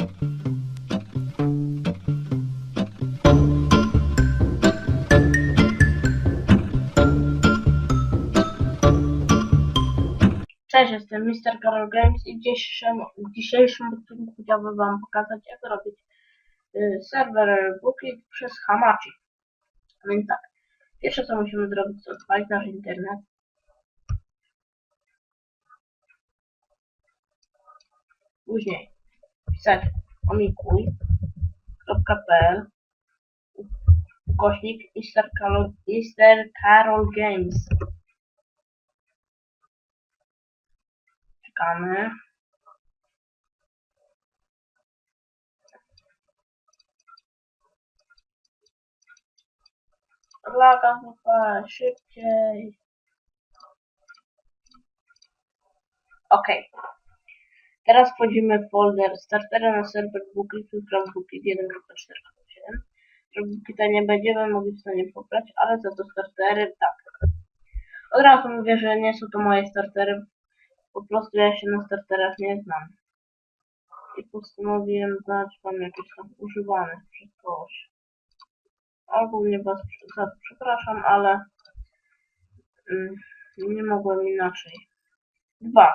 Cześć, jestem Mr. Carol Games i w dzisiejszym, w dzisiejszym odcinku chciałbym Wam pokazać, jak robić y, serwer Booking przez Hamachi. Więc tak, pierwsze co musimy zrobić, to odpalić nasz internet. Później wpisać omikuj.pl ukośnik Mr. Carol, Mr. Carol Games. Czekamy. Laga chyba szybciej. Ok. Teraz wchodzimy w folder startera na serwer Booking, Booking 1.4.7. Booking to nie będziemy mogli w stanie pobrać, ale za to startery tak. Od razu mówię, że nie są to moje startery, po prostu ja się na starterach nie znam. I postanowiłem dać wam jakieś tam używane przez kogoś. Ogólnie was przepraszam, ale mm, nie mogłem inaczej. Dwa.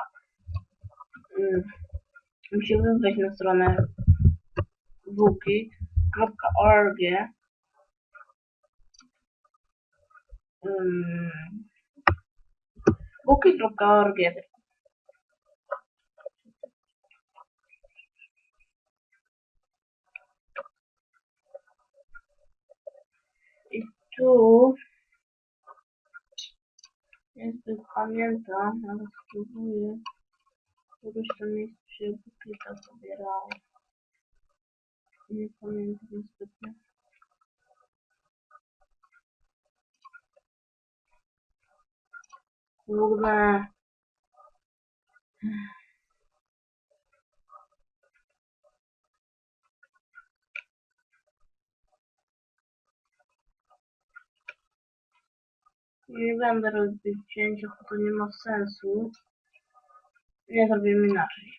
Mm, musimy wejść na stronę wiki.org wiki.org I tu jakby pamiętam, ale spróbuję. Któreś to miejsce się buklika zabierało. Nie pamiętam zbytnio. Kurde. Nie będę robić cięcia, bo to nie ma sensu. Nie zrobimy inaczej.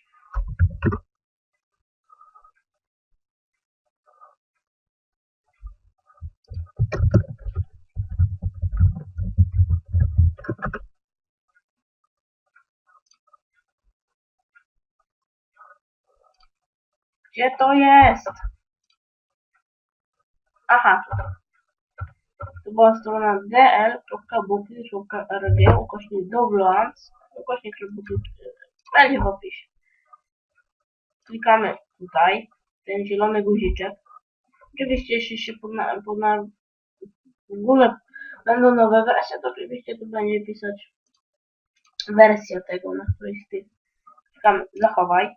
Gdzie to jest? Aha. To była strona dl.booking.rg ukośnik downloads ukośnik będzie w opisie. Klikamy tutaj, ten zielony guziczek. Oczywiście jeśli się podna, podna, w ogóle będą nowe wersje, to oczywiście tu będzie pisać wersja tego, na której z tych. Zachowaj.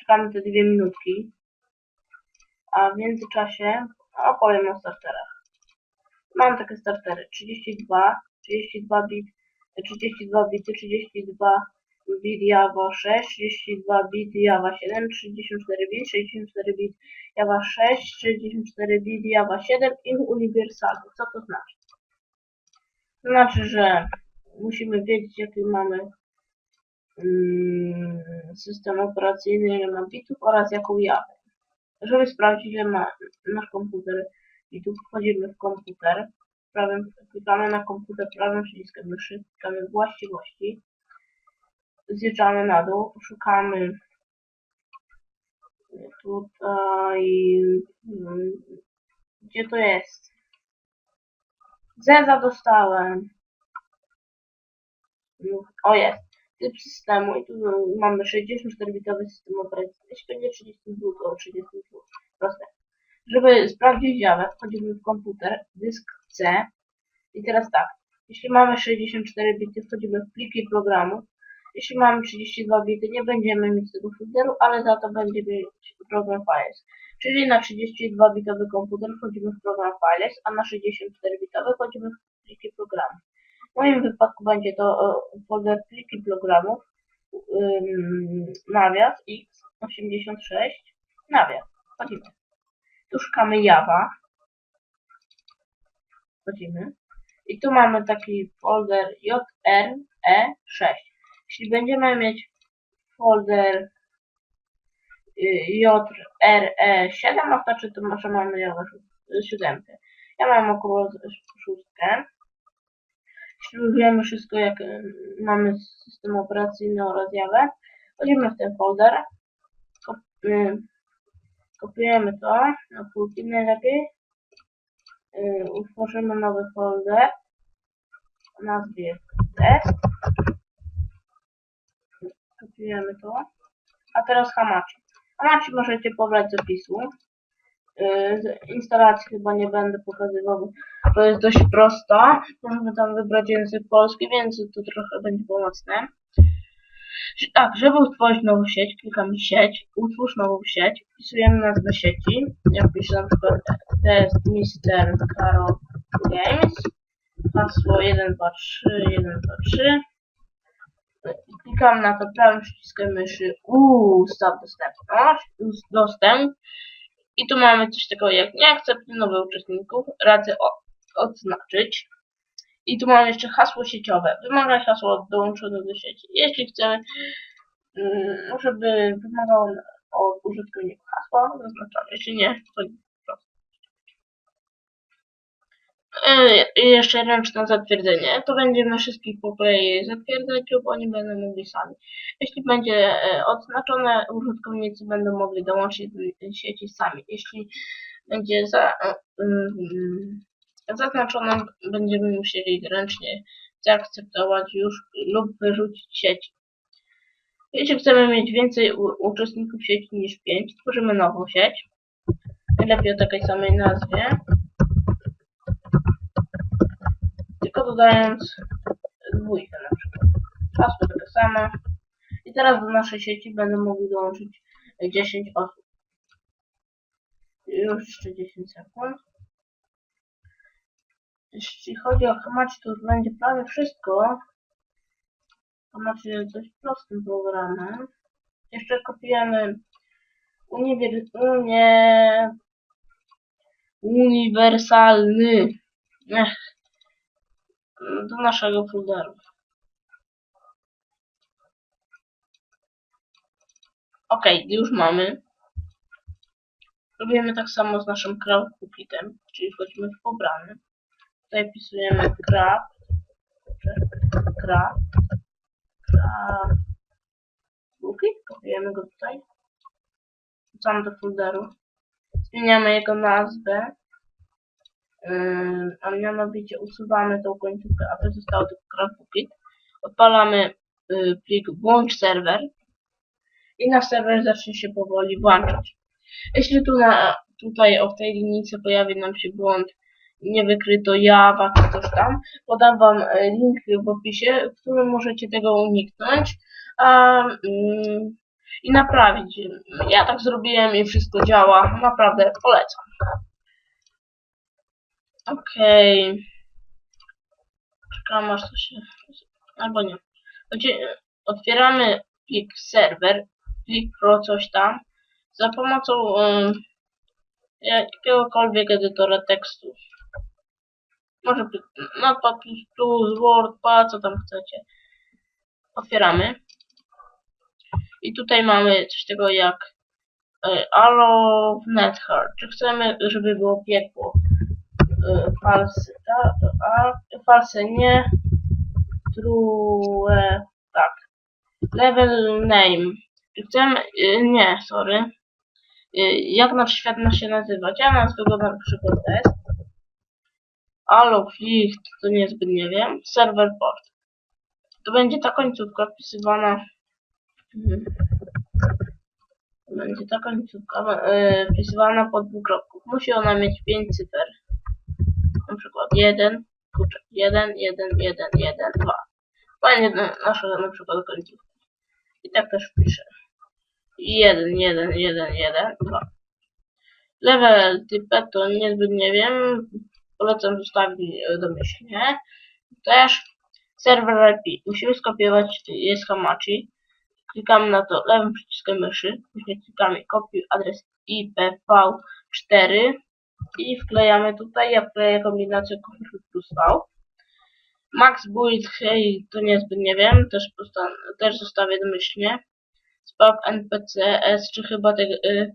Czekamy te dwie minutki. A w międzyczasie opowiem o starterach. Mam takie startery 32, 32 bit, 32 bity, 32 bit Java 6, 32 bit Java 7, 64 bit, 64 bit Java 6, 64 bit Java 7 i uniwersalny. Co to znaczy? To znaczy, że musimy wiedzieć jaki mamy mm, system operacyjny, ile ma bitów oraz jaką Jawę. Żeby sprawdzić ile ma nasz komputer bitów, wchodzimy w komputer, prawym, klikamy na komputer prawym przyciskiem myszy, klikamy właściwości, zjeżdżamy na dół, szukamy tutaj, mm, gdzie to jest? Zeza dostałem. No, O jest. Typ systemu i tu mamy 64-bitowy system operacyjny. Będzie 32, to 32. Proste. Żeby sprawdzić Java, wchodzimy w komputer, dysk C i teraz tak. Jeśli mamy 64 bity, wchodzimy w pliki programu. Jeśli mamy 32 bity, nie będziemy mieć tego folderu, ale za to będzie mieć program Files. Czyli na 32 bitowy komputer wchodzimy w program Files, a na 64 bitowy wchodzimy w pliki programu. W moim wypadku będzie to e, folder pliki programów, ym, nawias x86, nawias. Wchodzimy. Tu szukamy Java. Wchodzimy. I tu mamy taki folder JRE6. Jeśli będziemy mieć folder JRE7 oznacza to może mamy Java siódemkę. Ja mam około szóstkę. Jeśli wiemy wszystko jak y, mamy system operacyjny oraz Java, wchodzimy w ten folder, y, kopiujemy to na pulki najlepiej, y, utworzymy nowy folder o nazwie test, kopiujemy to, a teraz Hamachi. Hamachi możecie pobrać z opisu. Yy, instalacji chyba nie będę pokazywał, bo to jest dość prosta. Możemy tam wybrać język polski, więc to trochę będzie pomocne. Tak, żeby utworzyć nową sieć, klikamy sieć, utwórz nową sieć, wpisujemy nazwę sieci. Ja wpiszę na przykład test Mr. Carol Games, hasło 123, 123. Klikam na to prawym przyciskiem myszy ustaw dostępność, dostęp i tu mamy coś takiego jak nie akceptuj nowych uczestników, radzę odznaczyć. I tu mamy jeszcze hasło sieciowe. Wymagaj hasło dołączone do sieci. Jeśli chcemy, mm, żeby wymagało od użytkowników hasła, zaznaczamy. Jeśli nie, to nie. prosto. Yy, I jeszcze ręczne zatwierdzenie. To będziemy wszystkich po kolei zatwierdzać lub oni będą mogli sami. Jeśli będzie e, odznaczone, użytkownicy będą mogli dołączyć do sieci sami. Jeśli będzie za, e, mm, zaznaczone, będziemy musieli ręcznie zaakceptować już lub wyrzucić sieć. Jeśli chcemy mieć więcej uczestników sieci niż 5, tworzymy nową sieć. Najlepiej o takiej samej nazwie. Tylko dodając dwójkę na przykład. Hasło takie same. I teraz do naszej sieci będą mogli dołączyć 10 osób. Już jeszcze 10 sekund. Jeśli chodzi o Hamachi, to już będzie prawie wszystko. Hamachi jest dość prostym programem. Jeszcze kopiujemy uniwer... uniwersalny Ech. Do naszego folderu. Ok, już mamy. Robimy tak samo z naszym crowd cookitem, czyli wchodzimy w pobrany. Tutaj wpisujemy grab, grab, grab, cookie, kopiujemy go tutaj, wrzucamy do folderu, zmieniamy jego nazwę, a mianowicie usuwamy tą końcówkę, aby zostało tylko cookie, odpalamy yy, plik włącz serwer i nasz serwer zacznie się powoli włączać. Jeśli tu na, tutaj o tej linijce pojawi nam się błąd nie wykryto Java czy coś tam, podam wam e, link w opisie, w którym możecie tego uniknąć a, mm, i naprawić. Ja tak zrobiłem i wszystko działa. Naprawdę polecam. Okej. Czekam aż to się... Albo nie. Otwieramy plik serwer, plik pro coś tam, za pomocą em, jakiegokolwiek edytora tekstu. Może Notepad++, WordPad, co tam chcecie. Otwieramy. I tutaj mamy coś takiego jak e, Allo w NetHeart. Czy chcemy, żeby było piekło? E, false, ta, a, false nie. True, e, tak. Level name. Chcemy, e, nie, sorry. E, jak nasz świat ma się nazywać? Ja nazwę go na przykład test. Flicht, to niezbyt nie wiem. Server port. To będzie ta końcówka wpisywana. Będzie ta końcówka yy, wpisywana pod dwukropków. Musi ona mieć 5 cyfer. Na przykład 1, kurczę, 1, 1, 1, 1, 2. Będzie na- nasza na przykład końcówka. I tak też wpiszę. 1, 1, 1, 1, 2. Level typę to niezbyt nie wiem. Polecam zostawić domyślnie. Też serwer IP. Musimy skopiować jest Hamachi. Klikamy na to lewym przyciskiem myszy. Później klikamy kopiuj adres IPv4 i wklejamy tutaj. Ja wkleję kombinację Ctrl plus V. Max build, hej, to niezbyt nie wiem, też, też zostawię domyślnie. Spab NPCS, czy chyba tego, y,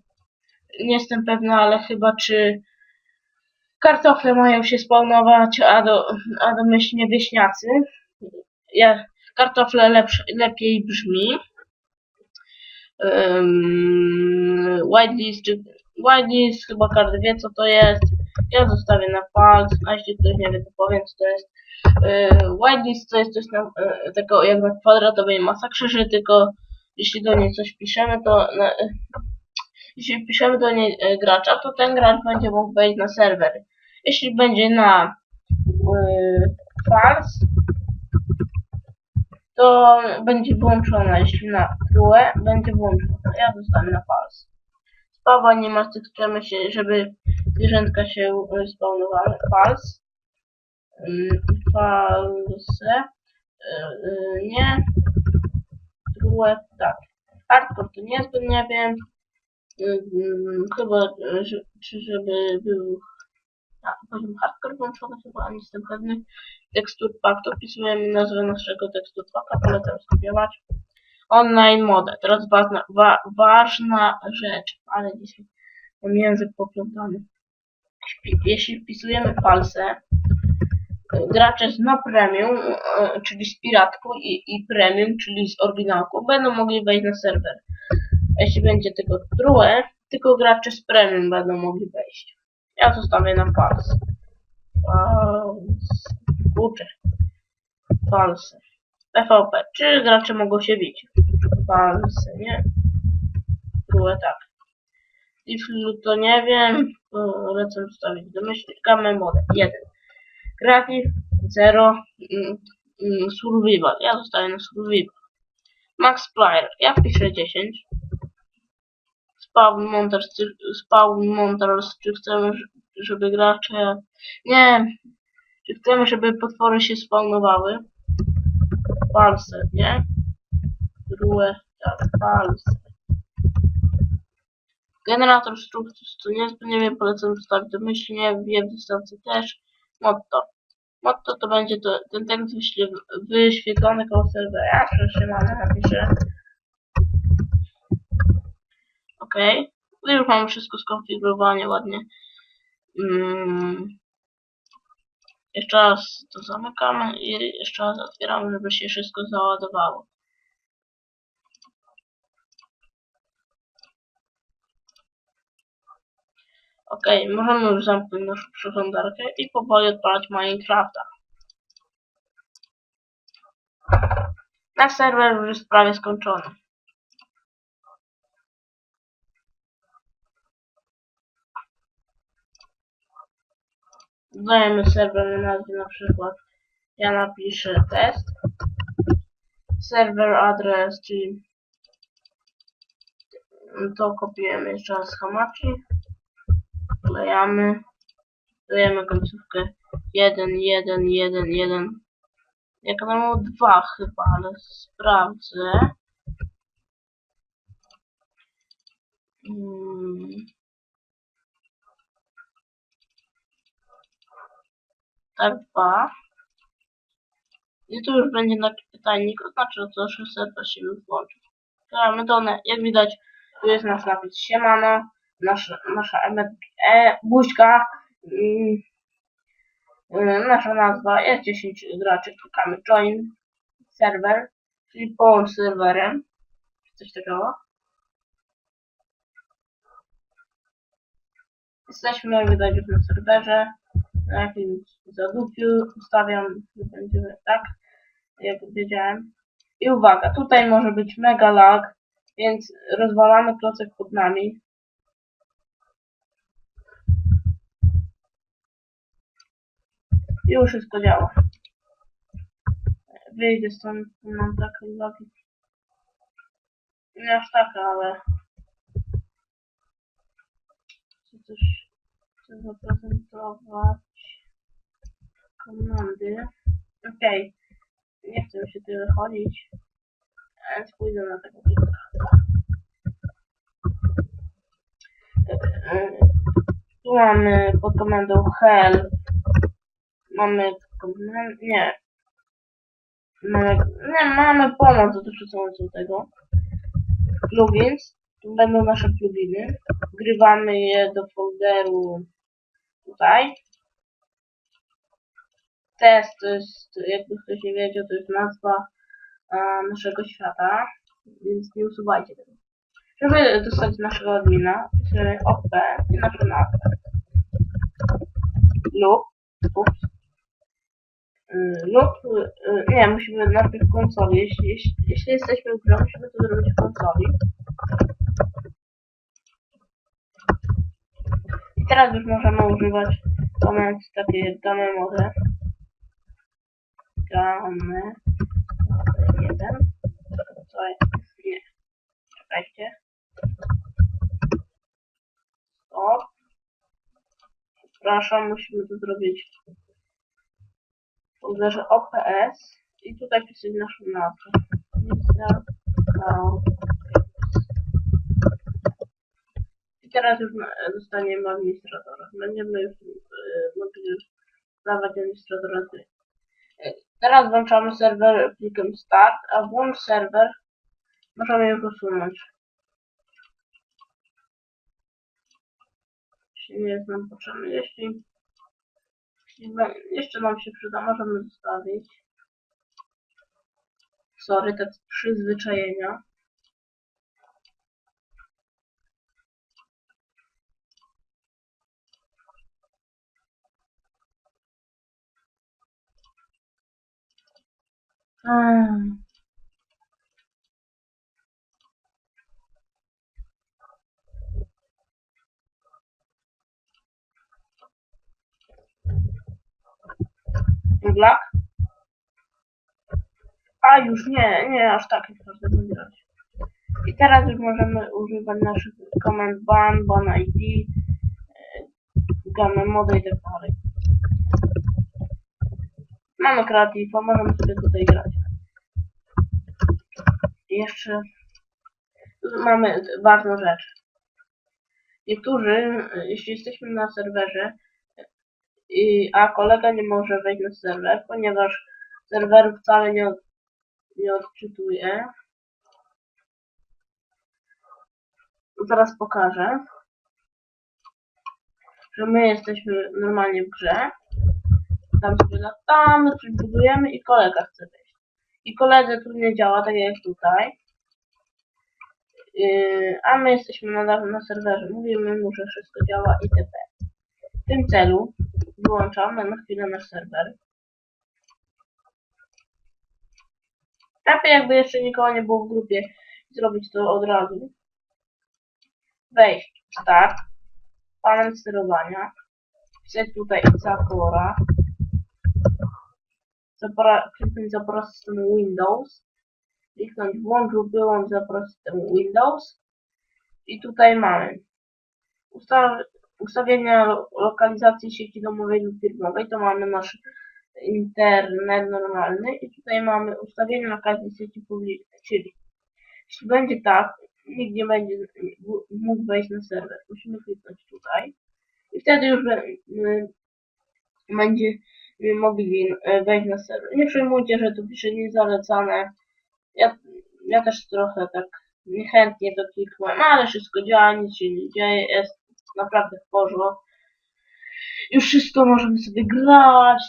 nie jestem pewna, ale chyba czy kartofle mają się spawnować, a, do, a domyślnie wieśniacy. Ja, kartofle lepsze, lepiej brzmi. Um, whitelist, czy, whitelist, chyba każdy wie co to jest. Ja zostawię na palc, a jeśli ktoś nie wie to powiem co to jest. Yy, whitelist to jest coś na, yy, takiego jak na kwadratowej masakrze, że tylko jeśli do niej coś piszemy, to na, yy, jeśli piszemy do niej yy, gracza, to ten gracz będzie mógł wejść na serwer. Jeśli będzie na yy, false, to będzie włączona, jeśli na true, będzie włączona. Ja zostanę na false. Spawa nie ma, chcemy się, żeby zwierzętka się spawnowały. False. Ym, False. Y, y, Nie. True, tak. Hardcore to niezbyt nie wiem. Ym, Chyba, y, że- czy żeby był poziom hardcore włączony, chyba nie jestem pewny. Tekstur pack, to wpisujemy nazwę naszego tekstur packa, polecam skopiować. Online mode, teraz ważna, wa, ważna rzecz, ale dzisiaj mam język poplątany. Jeśli wpisujemy falsę, y, gracze z no premium, y, czyli z piratku i, i premium, czyli z oryginałku, będą mogli wejść na serwer. Jeśli będzie tylko true, tylko gracze z premium będą mogli wejść. Ja zostawię na false. False. Kurczę. False. PvP. Czy gracze mogą się bić? False, nie? True, tak. If to nie wiem, lecę zostawić domyślnikamy modę. 1. Creative 0. Mm, mm, survival. Ja zostaję na survival. Max player. Ja wpiszę 10. Spawn monsters, czy, spawn monsters, czy chcemy, żeby gracze... Nie. Czy chcemy, żeby potwory się spawnowały? False, nie? True, tak, false. Generator struktur, to nie, nie wiem, polecam zostawić domyślnie, wiem dystancji też. Motto. Motto to będzie to, ten tekst wyświetlony koło serwera. Ja proszę, mamy napiszę. Ok. No już mamy wszystko skonfigurowane ładnie. Mm. Jeszcze raz to zamykamy i jeszcze raz otwieramy, żeby się wszystko załadowało. Ok, możemy już zamknąć naszą przeglądarkę i powoli odpalać Minecrafta. Nasz serwer już jest prawie skończony. Dodajemy serwer na nazwie na przykład. Ja napiszę test. Serwer adres, czyli to kopiujemy jeszcze raz z Hamachi. Wklejamy. Dajemy końcówkę 1, 1, 1, 1. Jak nam 2 chyba, ale sprawdzę. Hmm. Tak, 2. I tu już będzie taki pytajnik, oznacza to, że serwer się już włączył. Gramy dane, jak widać, tu jest nasz napis siemano, nasza, nasza e, buźka, mm, y, nasza nazwa, jest 10 graczy, klikamy join server, czyli połącz serwerem, coś takiego. Jesteśmy, jak widać, już na serwerze, na jakimś zadupiu, ustawiam, będziemy tak, jak wiedziałem. I uwaga, tutaj może być mega lag, więc rozwalamy klocek pod nami. I już wszystko działa. Wyjdę stąd, mam takie uwagi. Nie aż taka, ale... Coś... Chcę zaprezentować... Komandy. Okej. Nie chcę się tyle chodzić. Więc pójdę na tego kilka. Tu mamy pod komendą hell. Mamy komendę. Nie. Mamy, nie, mamy pomoc dotyczącą tego. plugins. Tu będą nasze pluginy. Wgrywamy je do folderu tutaj. Test to jest, jakby ktoś nie wiedział, to jest nazwa e, naszego świata, więc nie usuwajcie tego. Żeby dostać naszego admina, wpisujemy OP i naszą nazwę. Lub, ups, Y, lub, y, nie, musimy najpierw konsoli. Jeśli, jeśli, jeśli jesteśmy w grze, musimy to zrobić w konsoli. Teraz już możemy używać komend takie mode. Game mode 1. Co jest? Nie. Czekajcie. Stop. Przepraszam, musimy to zrobić folderze OPS i tutaj wpisać naszą nazwę. I teraz już zostaniemy administratorem. Będziemy już e, mogli dawać administratora gry. Teraz włączamy serwer plikiem start, a włącz serwer możemy już usunąć. Jeśli nie jest nam potrzebny, jeśli jeśli jeszcze nam się przyda, możemy zostawić. Sorry, te przyzwyczajenia. Black? A już nie, nie aż tak jak w każdym razie. I teraz już możemy używać naszych komend ban, ban ID, e, gamma mode i tak dalej. Mamy kreatywa, możemy sobie tutaj grać. Jeszcze mamy ważną rzecz. Niektórzy, jeśli jesteśmy na serwerze, i, a kolega nie może wejść na serwer, ponieważ serwer wcale nie, od, nie odczytuje. Zaraz pokażę, że my jesteśmy normalnie w grze. Tam sobie latamy, coś budujemy i kolega chce wejść. I koledze tu nie działa, tak jak tutaj. Yy, a my jesteśmy nadal na serwerze. Mówimy mu, że wszystko działa itp. W tym celu wyłączamy na chwilę nasz serwer. Lepiej jakby jeszcze nikogo nie było w grupie zrobić to od razu. Wejść start, panel sterowania, wpisać tutaj zapora, kliknąć systemu Windows, kliknąć włącz lub wyłącz zapora systemu Windows. I tutaj mamy ustaw, ustawienia lo- lokalizacji sieci domowej lub firmowej, to mamy nasz internet normalny. I tutaj mamy ustawienia lokalizacji sieci publicznej, czyli jeśli będzie tak, nikt nie będzie mógł wejść na serwer. Musimy kliknąć tutaj. I wtedy już y, będzie mogli y, wejść na serwer. Nie przejmujcie, że tu pisze niezalecane. Ja, ja też trochę tak niechętnie to klikłem, ale wszystko działa, nic się nie dzieje, jest naprawdę w porządku. Już wszystko możemy sobie grać.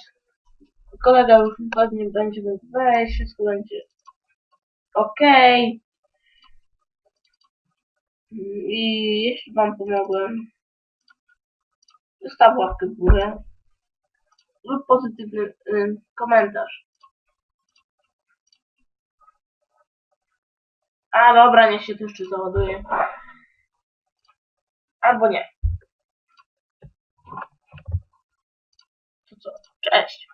Kolega już pewnie będzie mógł wejść, wszystko będzie ok. I jeśli Wam pomogłem, zostaw łapkę w górę lub pozytywny komentarz. A dobra, niech się to jeszcze załaduje. Albo nie. To co? Cześć.